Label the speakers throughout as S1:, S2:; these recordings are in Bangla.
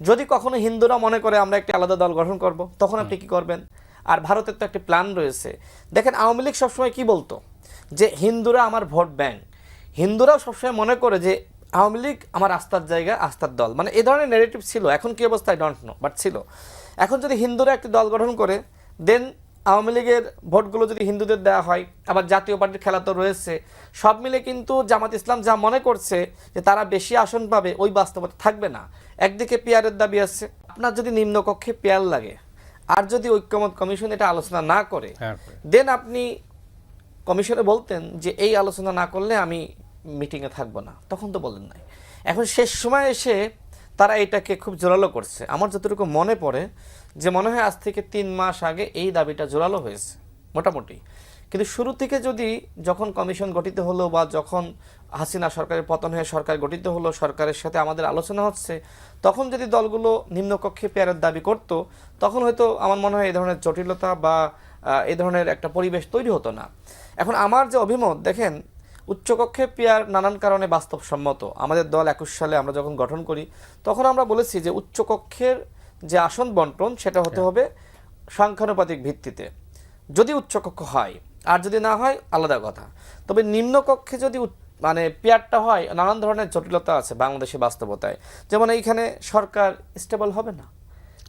S1: যদি কখনো হিন্দুরা মনে করে আমরা একটি আলাদা দল গঠন করব তখন আপনি কি করবেন? আর ভারতের তো একটি প্ল্যান রয়েছে। দেখেন আওয়ামী লীগ সবসময় কি বলতো? যে হিন্দুরা আমার ভোট ব্যাংক। হিন্দুরাও সবসময় মনে করে যে আওয়ামী লীগ আমার আস্থার জায়গা আস্থার দল। মানে এই ধরনের নেগেটিভ ছিল। এখন কি অবস্থায় ডন্ট নো বাট ছিল। এখন যদি হিন্দুরা একটি দল গঠন করে দেন আওয়ামী লীগের ভোটগুলো যদি হিন্দুদের দেওয়া হয় আবার জাতীয় পার্টির খেলা তো রয়েছে সব মিলে কিন্তু জামাত ইসলাম যা মনে করছে যে তারা বেশি আসন পাবে ওই বাস্তবতা থাকবে না একদিকে পেয়ারের দাবি আছে আপনার যদি নিম্নকক্ষে পেয়ার লাগে আর যদি ঐক্যমত কমিশন এটা আলোচনা না করে
S2: হ্যাঁ।
S1: দেন আপনি কমিশনে বলতেন যে এই আলোচনা না করলে আমি মিটিংয়ে থাকব না তখন তো বলেন নাই এখন শেষ সময় এসে তারা এটাকে খুব জোরালো করছে। আমার যতটুকু মনে পড়ে যে মনে হয় আজ থেকে তিন মাস আগে এই দাবিটা জোরালো হয়েছে, মোটামুটি। কিন্তু শুরু থেকে যদি যখন কমিশন গঠিত হলো বা যখন হাসিনা সরকারের পতন হয়ে সরকার গঠিত হলো, সরকারের সাথে আমাদের আলোচনা হচ্ছে, তখন যদি দলগুলো নিম্নকক্ষে পেয়ারের দাবি করত, তখন হয়তো আমার মনে হয় এই ধরনের জটিলতা বা এই ধরনের একটা পরিবেশ তৈরি হতো না। এখন আমার যে অভিমত, দেখেন উচ্চকক্ষে পেয়ার নানান কারণে বাস্তবসম্মত। আমাদের দল একুশ সালে আমরা যখন গঠন করি তখন আমরা বলেছি যে উচ্চকক্ষের যে আসন বন্টন সেটা হতে হবে সংখ্যানুপাতিক ভিত্তিতে। যদি উচ্চকক্ষ হয় আর যদি না হয় আলাদা কথা। তবে নিম্নকক্ষে যদি মানে পেয়ারটা হয় নানান ধরনের জটিলতা আছে বাংলাদেশের বাস্তবতায়। যেমন এইখানে সরকার স্টেবল হবে না।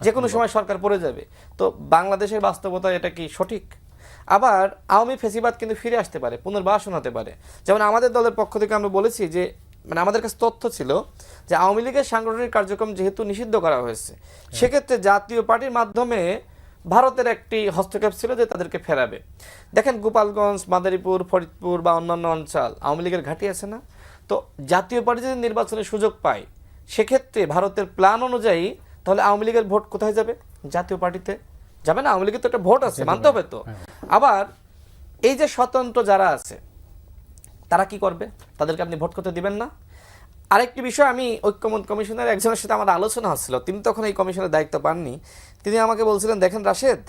S1: যে কোনো সময় সরকার পড়ে যাবে। তো বাংলাদেশের বাস্তবতায় এটা কি সঠিক? আবার আওয়ামী ফেসিবাদ কিন্তু ফিরে আসতে পারে পুনর্বাসন হতে পারে। যেমন আমাদের দলের পক্ষ থেকে আমরা বলেছি যে মানে আমাদের কাছে তথ্য ছিল যে আওয়ামী লীগের সাংগঠনিক কার্যক্রম যেহেতু নিষিদ্ধ করা হয়েছে সেক্ষেত্রে জাতীয় পার্টির মাধ্যমে ভারতের একটি হস্তক্ষেপ ছিল যে তাদেরকে ফেরাবে। দেখেন গোপালগঞ্জ মাদারীপুর ফরিদপুর বা অন্যান্য অঞ্চল আওয়ামী লীগের ঘাঁটি আছে না? তো জাতীয় পার্টি যদি নির্বাচনের সুযোগ পায় সেক্ষেত্রে ভারতের প্ল্যান অনুযায়ী তাহলে আওয়ামী লীগের ভোট কোথায় যাবে? জাতীয় পার্টিতে। যাবে না আওয়ামী লীগের তো একটা ভোট আছে মানতে হবে তো। আবার এই যে স্বতন্ত্র যারা আছে তারা কি করবে? তাদেরকে আপনি ভোট করতে দিবেন না? আরেকটি বিষয় আমি ঐক্যমত কমিশনের একজনের সাথে আমার আলোচনা হচ্ছিল তিনি তখন এই কমিশনের দায়িত্ব পাননি। তিনি আমাকে বলছিলেন দেখেন রাশেদ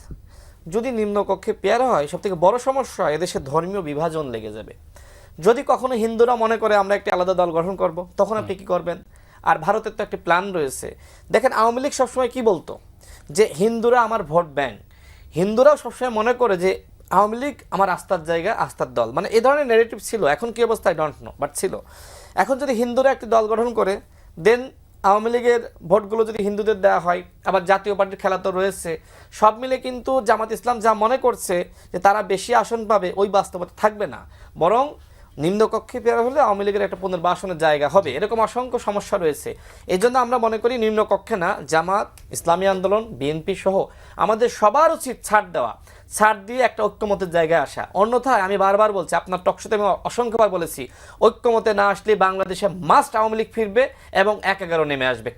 S1: যদি নিম্নকক্ষে পেয়ার হয় সব থেকে বড় সমস্যা এদেশে ধর্মীয় বিভাজন লেগে যাবে। যদি কখনো হিন্দুরা মনে করে আমরা একটি আলাদা দল গঠন করব তখন আপনি কি করবেন? আর ভারতের তো একটি প্ল্যান রয়েছে। দেখেন আওয়ামী লীগ সবসময় কি বলতো? যে হিন্দুরা আমার ভোট ব্যাংক। হিন্দুরাও সবসময় মনে করে যে আওয়ামী লীগ আমার আস্থার জায়গা, আস্থার দল। মানে এই ধরনের নেগেটিভ ছিল। এখন কি অবস্থায় ডোন্ট নো বাট ছিল। এখন যদি হিন্দুরা একটি দল গঠন করে দেন আওয়ামী লীগের ভোটগুলো যদি হিন্দুদের দেওয়া হয়, আবার জাতীয় পার্টির খেলা তো রয়েছে, সব মিলে কিন্তু জামাত ইসলাম যা মনে করছে যে তারা বেশি আসন পাবে, ওই বাস্তবতা থাকবে না। বরং নিম্নকক্ষে পেয়ারা হলে আওয়ামী লীগের একটা পুনর্বাসনের জায়গা হবে। এরকম অসংখ্য সমস্যা রয়েছে। এই জন্য আমরা মনে করি নিম্নকক্ষে না, জামাত, ইসলামী আন্দোলন, বিএনপি সহ আমাদের সবার উচিত ছাড় দেওয়া। ছাড় দিয়ে একটা ঐক্যমতের জায়গায় আসা। অন্যথায় আমি বারবার বলছি, আপনার টকশোতে আমি অসংখ্যবার বলেছি, ঐক্যমতে না আসলে বাংলাদেশে মাস্ট আওয়ামী লীগ ফিরবে এবং এক এগারো নেমে আসবে।